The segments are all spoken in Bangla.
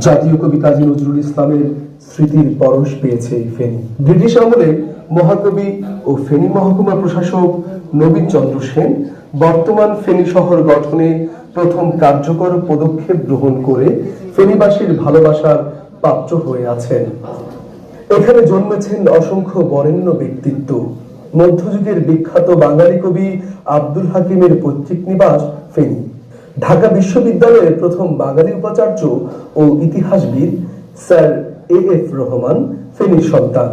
জাতীয় কবি কাজী নজরুল ইসলামের স্মৃতির পরশ পেয়েছে এই ফেনী। ব্রিটিশ আমলে মহাকবি ও ফেনী মহকুমা প্রশাসক নবীন চন্দ্র সেন বর্তমান ফেনী শহর গঠনে প্রথম কার্যকর পদক্ষেপ গ্রহণ করে ফেনীবাসীর ভালোবাসার পাত্র হয়ে আছেন। এখানে জন্মেছেন অসংখ্য বরেণ্য ব্যক্তিত্ব। মধ্যযুগের বিখ্যাত বাঙালি কবি আব্দুল হাকিমের পৈতৃক নিবাস ফেনী। ঢাকা বিশ্ববিদ্যালয়ের প্রথম বাঙালি উপাচার্য ও ইতিহাসবিদ স্যার এ এফ রহমান ফেনীর সন্তান।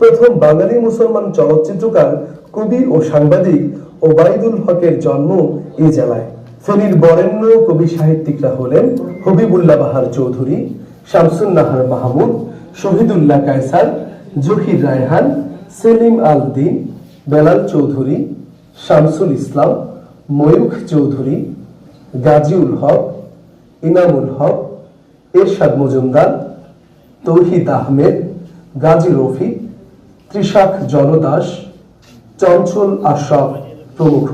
প্রথম বাঙালি মুসলমান চলচ্চিত্রকার, কবি ও সাংবাদিক ওবায়দুল হকের জন্ম এই জেলায়। ফেনীর বরেণ্য কবি সাহিত্যিকরা হলেন হবিবুল্লাহ বাহার চৌধুরী শামসুন নাহার মাহমুদ, শহীদুল্লাহ কায়সার, জহির রায়হান, সেলিম আল দিন, বেলাল চৌধুরী, শামসুল ইসলাম, ময়ূখ চৌধুরী গাজীউল হক ইনামুল হক, এরশাদ মজুমদার, তৌহিদ আহমেদ, গাজী রফিক ত্রিশাখ জনদাস, চঞ্চল আশরাফ প্রমুখ।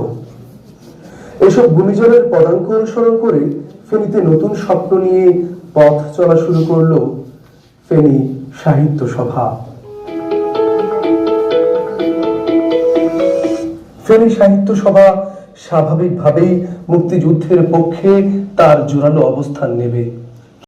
এসব গুণীজনের পদাঙ্ক অনুসরণ করে ফেনীতে নতুন স্বপ্ন নিয়ে পথ চলা শুরু করল ফেনী সাহিত্য সভা। ফেনী সাহিত্য সভা স্বাভাবিকভাবেই মুক্তিযুদ্ধের পক্ষে তার জোরালো অবস্থান নেবে।